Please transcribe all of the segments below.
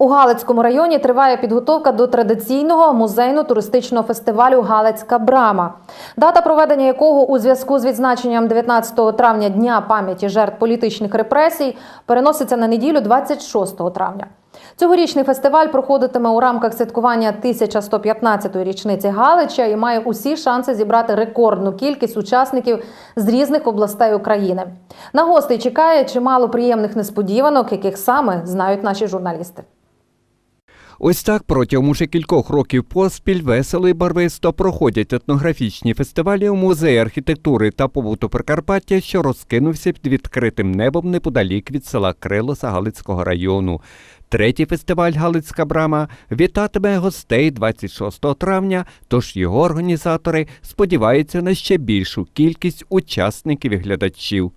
У Галицькому районі триває підготовка до традиційного музейно-туристичного фестивалю Галицька брама, дата проведення якого у зв'язку з відзначенням 19 травня Дня пам'яті жертв політичних репресій переноситься на неділю 26 травня. Цьогорічний фестиваль проходитиме у рамках святкування 1115-ї річниці Галича і має усі шанси зібрати рекордну кількість учасників з різних областей України. На гостей чекає чимало приємних несподіванок, яких саме знають наші журналісти. Ось так протягом уже кількох років поспіль весело і барвисто проходять етнографічні фестивалі у музеї архітектури та побуту Прикарпаття, що розкинувся під відкритим небом неподалік від села Крилоса Галицького району. Третій фестиваль Галицька брама вітатиме гостей 26 травня, тож його організатори сподіваються на ще більшу кількість учасників і глядачів.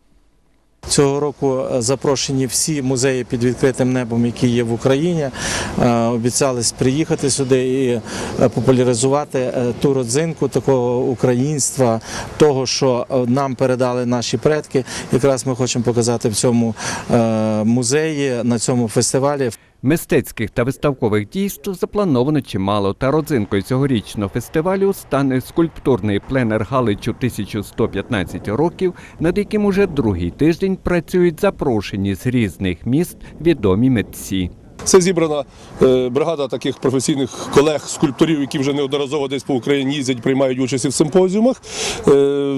Цього року е, запрошені всі музеї під відкритим небом, які є в Україні. Е, Обіцялись приїхати сюди і е, популяризувати ту родзинку такого українства, того, що нам передали наші предки. Якраз ми хочемо показати в цьому музеї, на цьому фестивалі. Мистецьких та виставкових дійств заплановано чимало, та родзинкою цьогорічного фестивалю стане скульптурний пленер Галичу 1115 років, над яким уже другий тиждень працюють запрошені з різних міст відомі митці. Це зібрана е, бригада таких професійних колег, скульпторів, які вже неодноразово десь по Україні їздять, приймають участь в симпозіумах. Е,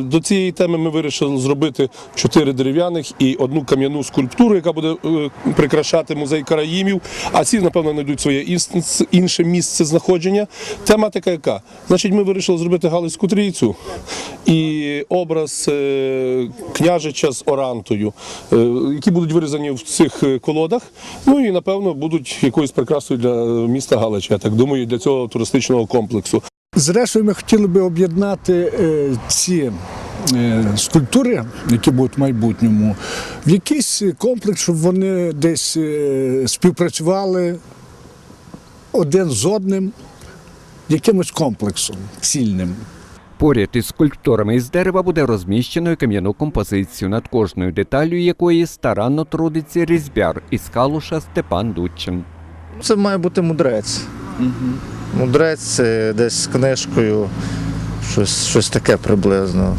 До цієї теми ми вирішили зробити чотири дерев'яних і одну кам'яну скульптуру, яка буде е, прикрашати музей караїмів. А ці, напевно, знайдуть своє інше місце знаходження. Тематика яка? Значить, ми вирішили зробити Галицьку трійцю і образ е, княжича з орантою, е, які будуть вирізані в цих е, колодах. Ну і напевно будуть якоюсь прикрасою для міста Галича, я так думаю, для цього туристичного комплексу. Зрештою, ми хотіли би об'єднати ці скульптури, які будуть в майбутньому, в якийсь комплекс, щоб вони десь співпрацювали один з одним, якимось комплексом цільним. Поряд із скульптурами із дерева буде розміщено кам'яну композицію, над кожною деталлю якої старанно трудиться різьбяр із Калуша Степан Дудчин. Це має бути мудрець. Мудрець е, десь з книжкою, щось, щось таке приблизно.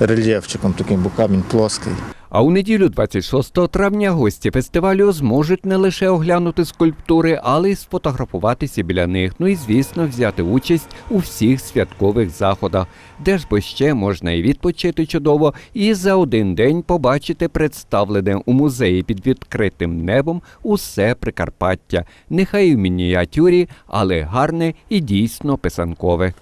Рельєфчиком таким, бо камінь плоский. А у неділю 26 травня гості фестивалю зможуть не лише оглянути скульптури, але й сфотографуватися біля них. Ну і звісно, взяти участь у всіх святкових заходах, де ж бо ще можна і відпочити чудово, і за один день побачити представлене у музеї під відкритим небом усе Прикарпаття. Нехай у мініатюрі, але гарне і дійсно писанкове.